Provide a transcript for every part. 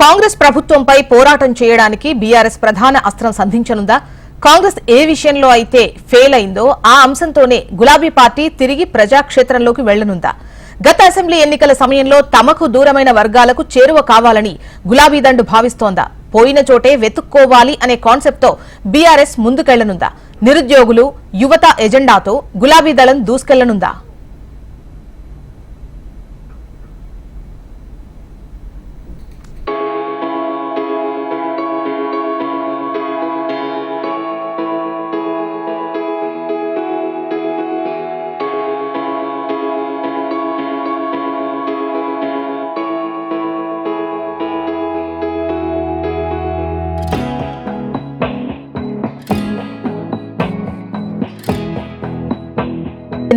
కాంగ్రెస్ ప్రభుత్వంపై పోరాటం చేయడానికి బీఆర్ఎస్ ప్రధాన అస్త్రం సంధించనుందా? కాంగ్రెస్ ఏ విషయంలో అయితే ఫెయిల్ అయిందో ఆ అంశంతోనే గులాబీ పార్టీ తిరిగి ప్రజాక్షేత్రంలోకి వెళ్ళనుందా గత అసెంబ్లీ ఎన్నికల సమయంలో తమకు దూరమైన వర్గాలకు చేరువ కావాలని గులాబీ దండు భావిస్తోందా? పోయిన చోటే వెతుక్కోవాలి అనే కాన్సెప్ట్తో బీఆర్ఎస్ ముందుకెళ్ళనుందా? నిరుద్యోగులు యువత ఎజెండాతో గులాబీ దళం దూసుకెళ్ళనుందా?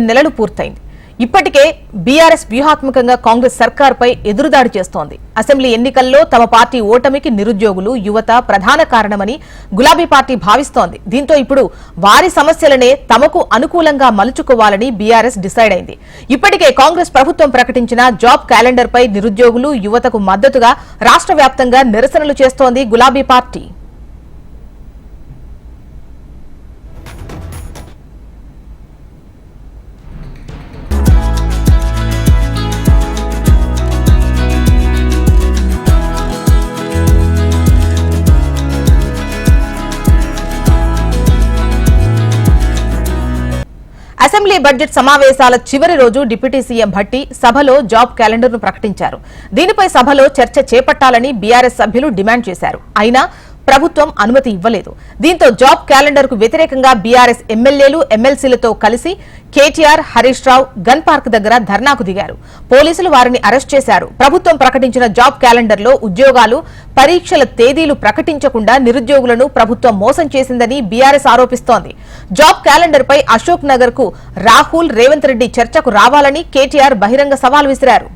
నెలలు పూర్తయింది. ఇప్పటికే బీఆర్ఎస్ వ్యూహాత్మకంగా కాంగ్రెస్ సర్కార్పై ఎదురుదాడి చేస్తోంది. అసెంబ్లీ ఎన్నికల్లో తమ పార్టీ ఓటమికి నిరుద్యోగులు యువత ప్రధాన కారణమని గులాబీ పార్టీ భావిస్తోంది. దీంతో ఇప్పుడు వారి సమస్యలనే తమకు అనుకూలంగా మలుచుకోవాలని బీఆర్ఎస్ డిసైడ్ అయింది. ఇప్పటికే కాంగ్రెస్ ప్రభుత్వం ప్రకటించిన జాబ్ క్యాలెండర్ పై నిరుద్యోగులు యువతకు మద్దతుగా రాష్ట్ర వ్యాప్తంగా నిరసనలు చేస్తోంది గులాబీ పార్టీ. అసెంబ్లీ బడ్జెట్ సమావేశాల చివరి రోజు డిప్యూటీ సీఎం భట్టి సభలో జాబ్ క్యాలెండర్ను ప్రకటించారు. దీనిపై సభలో చర్చ చేపట్టాలని బీఆర్ఎస్ సభ్యులు డిమాండ్ చేశారు. అయినా ప్రభుత్వం అనుమతి ఇవ్వలేదు. దీంతో జాబ్ క్యాలెండర్కు వ్యతిరేకంగా బీఆర్ఎస్ ఎమ్మెల్యేలు ఎమ్మెల్సీలతో కలిసి KTR Harish Rao Gun Park దగ్గర ధర్నాకు దిగారు. పోలీసులు వారిని అరెస్ట్ చేశారు. ప్రభుత్వం ప్రకటించిన జాబ్ క్యాలెండర్లో ఉద్యోగాలు పరీక్షల తేదీలు ప్రకటించకుండా నిరుద్యోగులను ప్రభుత్వం మోసం చేసిందని బీఆర్ఎస్ ఆరోపిస్తోంది. జాబ్ క్యాలెండర్ పై అశోక్ నగర్కు రాహుల్ రేవంత్ రెడ్డి చర్చకు రావాలని కేటీఆర్ బహిరంగ సవాల్ విసిరారు.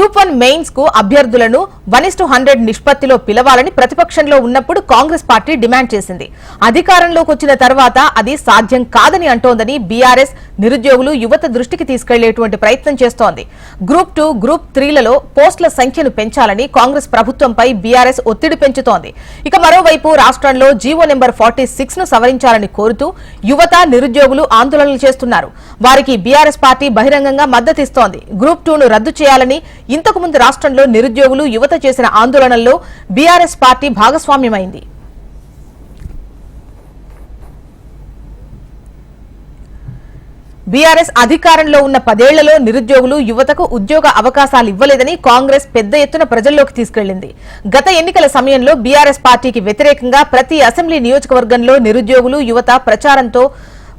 గ్రూప్ వన్ మెయిన్స్కు అభ్యర్థులను వన్ ఇస్ టు హండ్రెడ్ నిష్పత్తిలో పిలవాలని ప్రతిపక్షంలో ఉన్నప్పుడు కాంగ్రెస్ పార్టీ డిమాండ్ చేసింది. అధికారంలోకి వచ్చిన తర్వాత అది సాధ్యం కాదని అంటోందని బీఆర్ఎస్ నిరుద్యోగులు యువత దృష్టికి తీసుకెళ్ళేటువంటి ప్రయత్నం చేస్తోంది. గ్రూప్ టూ గ్రూప్ త్రీలలో పోస్టుల సంఖ్యను పెంచాలని కాంగ్రెస్ ప్రభుత్వంపై బీఆర్ఎస్ ఒత్తిడి పెంచుతోంది. ఇక మరోవైపు రాష్ట్రంలో జీవో నెంబర్ ఫార్టీ సిక్స్ను సవరించాలని కోరుతూ యువత నిరుద్యోగులు ఆందోళనలు చేస్తున్నారు. వారికి బీఆర్ఎస్ పార్టీ బహిరంగంగా మద్దతిస్తోంది. గ్రూప్ టూను రద్దు చేయాలని ఇంతకుముందు రాష్ట్రంలో నిరుద్యోగులు యువత చేసిన ఆందోళనల్లో బీఆర్ఎస్ పార్టీ భాగస్వామ్యమైంది. బీఆర్ఎస్ అధికారంలో ఉన్న పదేళ్ళలో నిరుద్యోగులు యువతకు ఉద్యోగ అవకాశాలు ఇవ్వలేదని కాంగ్రెస్ పెద్ద ఎత్తున ప్రజల్లోకి తీసుకెళ్ళింది గత ఎన్నికల సమయంలో బీఆర్ఎస్ పార్టీకి వ్యతిరేకంగా ప్రతి అసెంబ్లీ నియోజకవర్గంలో నిరుద్యోగులు యువత ప్రచారంతో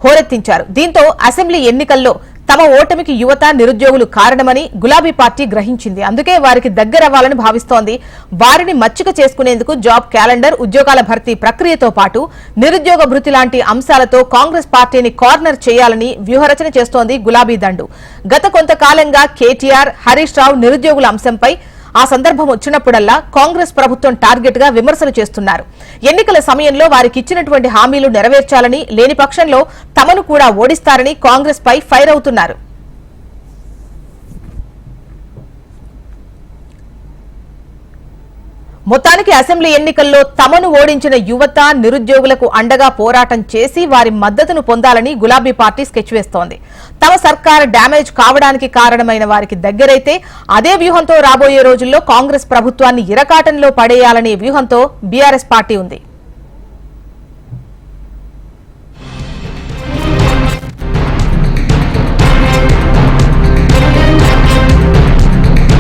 హోరెత్తించారు. దీంతో అసెంబ్లీ ఎన్నికల్లో తమ ఓటమికి యువత నిరుద్యోగులు కారణమని గులాబీ పార్టీ గ్రహించింది. అందుకే వారికి దగ్గరవ్వాలని భావిస్తోంది. వారిని మచ్చిక చేసుకునేందుకు జాబ్ క్యాలెండర్ ఉద్యోగాల భర్తీ ప్రక్రియతో పాటు నిరుద్యోగ భృతి లాంటి అంశాలతో కాంగ్రెస్ పార్టీని కార్నర్ చేయాలని వ్యూహరచన చేస్తోంది గులాబీ దండు. గత కొంతకాలంగా కేటీఆర్ హరీష్ రావు నిరుద్యోగుల అంశంపై ఆ సందర్భం వచ్చినప్పుడల్లా కాంగ్రెస్ ప్రభుత్వం టార్గెట్గా విమర్శలు చేస్తున్నారు. ఎన్నికల సమయంలో వారికి ఇచ్చినటువంటి హామీలు నెరవేర్చాలని లేని పక్షంలో తమను కూడా ఓడిస్తారని కాంగ్రెస్ పై ఫైర్ అవుతున్నారు. మొత్తానికి అసెంబ్లీ ఎన్నికల్లో తమను ఓడించిన యువత నిరుద్యోగులకు అండగా పోరాటం చేసి వారి మద్దతును పొందాలని గులాబీ పార్టీ స్కెచ్ వేస్తోంది. తమ సర్కార్ డ్యామేజ్ కావడానికి కారణమైన వారికి దగ్గరైతే అదే వ్యూహంతో రాబోయే రోజుల్లో కాంగ్రెస్ ప్రభుత్వాన్ని ఇరకాటంలో పడేయాలనే వ్యూహంతో బీఆర్ఎస్ పార్టీ ఉంది.